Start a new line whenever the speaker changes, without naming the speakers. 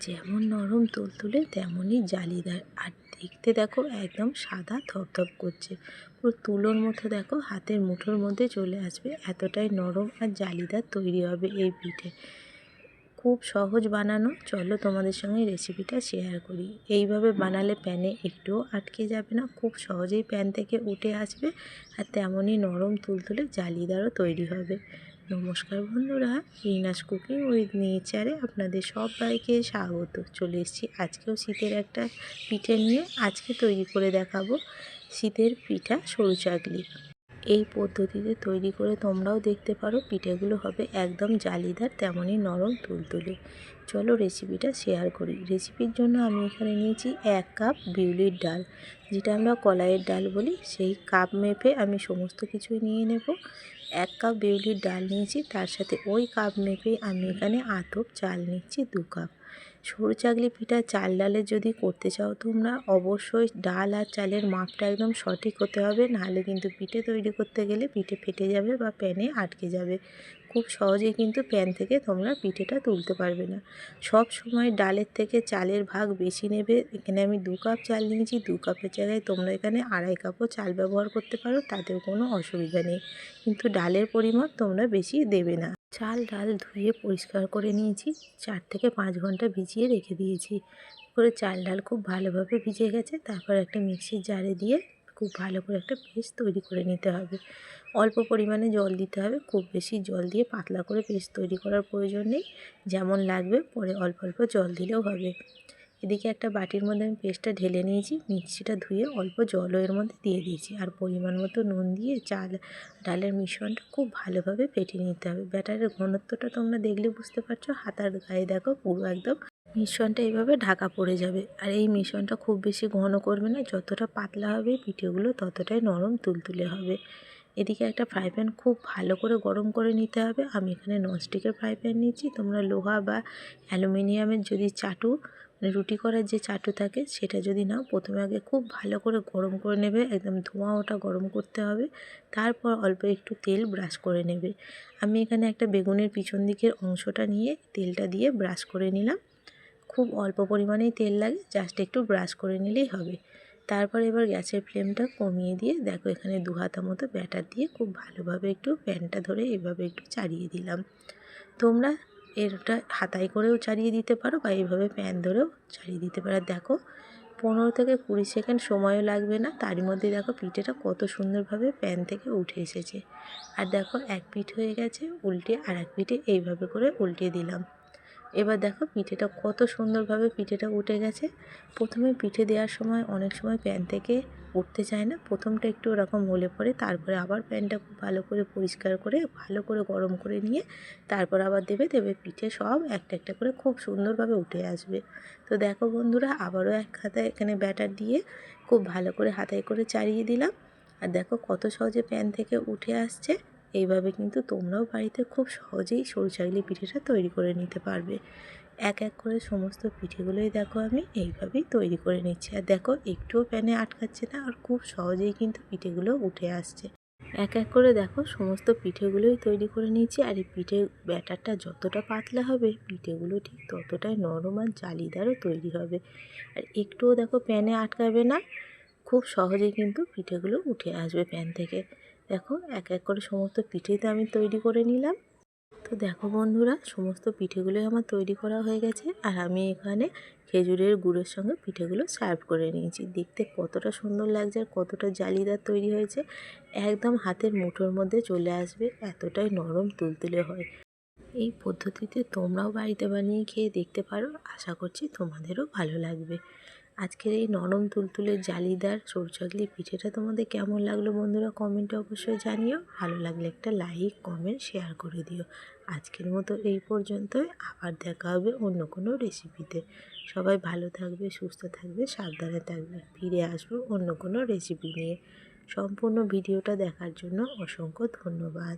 যেমন নরম তুলতুলে, তেমনই জালিদার। আর দেখতে দেখো, একদম সাদা ধপধপ করছে। পুরো তুলোর মতো দেখো, হাতের মুঠোর মধ্যে চলে আসবে। এতটাই নরম আর জালিদার তৈরি হবে এই পিঠে। খুব সহজ বানানো। চলো তোমাদের সঙ্গে রেসিপিটা শেয়ার করি। এইভাবে বানালে প্যানে একটুও আটকে যাবে না। খুব সহজেই প্যান থেকে উঠে আসবে। আর তেমনই নরম তুলতুলে জালিদারও তৈরি হবে। নমস্কার বন্ধুরা রিনাস কুকিং উইথ নেচারে আপনাদের সবাইকে স্বাগত। চলে এসেছি আজকেও শীতের একটা পিঠে নিয়ে। আজকে তৈরি করে দেখাবো শীতের পিঠা সরু চাকলি। এই পদ্ধতিতে তৈরি করে তোমরাও দেখতে পারো, পিঠেগুলো হবে একদম জালিদার, তেমনই নরম তুলতুলে। চলো রেসিপিটা শেয়ার করি। রেসিপির জন্য আমি এখানে নিয়েছি এক কাপ বিউলির ডাল। যেটা আমরা কলাইয়ের ডাল বলি, সেই কাপ মেপে আমি সমস্ত কিছুই নিয়ে নেব। এক কাপ বিউলির ডাল নিয়েছি, তার সাথে ওই কাপ মেপেই আমি এখানে আতপ চাল নিচ্ছি দু কাপ সরু চাকলি পিঠা চাল ডালের যদি করতে চাও তোমরা অবশ্যই ডাল আর চালের মাপটা একদম সঠিক হতে হবে। নাহলে কিন্তু পিঠে তৈরি করতে গেলে পিঠে ফেটে যাবে বা প্যানে আটকে যাবে। খুব সহজেই কিন্তু প্যান থেকে তোমরা পিঠেটা তুলতে পারবে না। সব সময় ডালের থেকে চালের ভাগ বেশি নেবে। এখানে আমি দু কাপ চাল নিয়েছি, দু কাপের জায়গায় তোমরা এখানে আড়াই কাপও চাল ব্যবহার করতে পারো, তাতেও কোনো অসুবিধা নেই। কিন্তু ডালের পরিমাপ তোমরা বেশি দেবে না। চাল ডাল ধুয়ে পরিষ্কার করে নিয়েছি। চার থেকে পাঁচ ঘণ্টা ভিজিয়ে রেখে দিয়েছি। করে চাল ডাল খুব ভালোভাবে ভিজে গেছে। তারপর একটা মিক্সির জারে দিয়ে খুব ভালো করে একটা পেস্ট তৈরি করে নিতে হবে। অল্প পরিমাণে জল দিতে হবে। খুব বেশি জল দিয়ে পাতলা করে পেস্ট তৈরি করার প্রয়োজন নেই। যেমন লাগবে, পরে অল্প অল্প জল দিলেও হবে। এদিকে একটা বাটির মধ্যে আমি পেস্টটা ঢেলে নিয়েছি, মিক্সিটা ধুয়ে অল্প জলও এর মধ্যে দিয়ে দিয়েছি। আর পরিমাণ মতো নুন দিয়ে চাল, ডালের মিশ্রণটা খুব ভালোভাবে ফেটে নিতে হবে। ব্যাটারের ঘনত্বটা তোমরা দেখলে বুঝতে পারছ, হাতার গায়ে দেখো পুরো একদম মিশ্রণটা এইভাবে ঢাকা পড়ে যাবে। আর এই মিশ্রণটা খুব বেশি ঘন করবে না, যতটা পাতলা হবে পিঠেগুলো ততটাই নরম তুলতুলে হবে। এদিকে একটা ফ্রাই প্যান খুব ভালো করে গরম করে নিতে হবে। আমি এখানে ননস্টিকের ফ্রাই প্যান নিচ্ছি। তোমরা লোহা বা অ্যালুমিনিয়ামের যদি চাটু রুটি করার যে চাটু থাকে, সেটা যদি নাও, প্রথমে আগে খুব ভালো করে গরম করে নেবে, একদম ধোঁয়া ওটা গরম করতে হবে। তারপর অল্প একটু তেল ব্রাশ করে নেবে। আমি এখানে একটা বেগুনের পিছন দিকের অংশটা নিয়ে তেলটা দিয়ে ব্রাশ করে নিলাম। খুব অল্প পরিমাণেই তেল লাগে, জাস্ট একটু ব্রাশ করে নিলেই হবে। তারপর এবার গ্যাসের ফ্লেমটা কমিয়ে দিয়ে, দেখো এখানে দু হাতা মতো ব্যাটার দিয়ে খুব ভালোভাবে একটু প্যানটা ধরে এভাবে একটু চাড়িয়ে দিলাম। তোমরা এটা হাতায় করেও চালিয়ে দিতে পারো বা এইভাবে প্যান ধরেও চালিয়ে দিতে পারো। দেখো, পনেরো থেকে কুড়ি সেকেন্ড সময়ও লাগবে না। তারই মধ্যে দেখো পিঠেটা কত সুন্দরভাবে প্যান থেকে উঠে এসেছে। আর দেখো এক পিঠ হয়ে গেছে, উল্টে আর এক পিঠে এইভাবে করে উল্টে দিলাম। এবার দেখো পিঠেটা কত সুন্দরভাবে পিঠেটা উঠে গেছে। প্রথমে পিঠে দেওয়ার সময় অনেক সময় প্যান থেকে উঠতে চায় না। প্রথমটা একটু ওরকম হলে পরে তারপরে আবার প্যানটা খুব ভালো করে পরিষ্কার করে, ভালো করে গরম করে নিয়ে তারপর আবার দেবে দেবে পিঠে সব একটা একটা করে খুব সুন্দরভাবে উঠে আসবে। তো দেখো বন্ধুরা, আবারও এক হাতায় এখানে ব্যাটার দিয়ে খুব ভালো করে হাতায় করে চাড়িয়ে দিলাম। আর দেখো কত সহজে প্যান থেকে উঠে আসছে। এইভাবে কিন্তু তোমরাও বাড়িতে খুব সহজেই সরু চাইলে পিঠেটা তৈরি করে নিতে পারবে। এক এক করে সমস্ত পিঠেগুলোই দেখো আমি এইভাবেই তৈরি করে নিচ্ছি। আর দেখো, একটুও প্যানে আটকাচ্ছে না আর খুব সহজেই কিন্তু পিঠেগুলো উঠে আসছে। এক এক করে দেখো, সমস্ত পিঠেগুলোই তৈরি করে নিয়েছি আর এই পিঠে ব্যাটারটা যতটা পাতলা হবে, পিঠেগুলো ঠিক ততটাই নরম আর জালিদারও তৈরি হবে। আর একটুও দেখো প্যানে আটকাবে না, খুব সহজেই কিন্তু পিঠেগুলো উঠে আসবে প্যান থেকে। দেখো, এক এক করে সমস্ত পিঠেই তো আমি তৈরি করে নিলাম। তো দেখো বন্ধুরা, সমস্ত পিঠেগুলোই আমার তৈরি করা হয়ে গেছে। আর আমি এখানে খেজুরের গুড়ের সঙ্গে পিঠেগুলো সার্ভ করে নিয়েছি। দেখতে কতটা সুন্দর লাগছে আর কতটা জালিদার তৈরি হয়েছে। একদম হাতের মুঠোর মধ্যে চলে আসবে, এতটাই নরম তুলতুলে হয়। এই পদ্ধতিতে তোমরাও বাড়িতে বানিয়ে খেয়ে দেখতে পারো। আশা করছি তোমাদেরও ভালো লাগবে। আজকের এই নরম তুলতুলে জালিদার চৌচাগলি পিঠেটা তোমাদের কেমন লাগল বন্ধুরা কমেন্টে অবশ্যই জানিও। ভালো লাগলে একটা লাইক কমেন্ট শেয়ার করে দিও। আজকের মতো এই পর্যন্তই। আবার দেখা হবে অন্য কোনো রেসিপিতে সবাই ভালো থাকবে, সুস্থ থাকবে, সাবধানে থাকবে। ফিরে আসব অন্য কোনো রেসিপি নিয়ে। সম্পূর্ণ ভিডিওটা দেখার জন্য অসংখ্য ধন্যবাদ।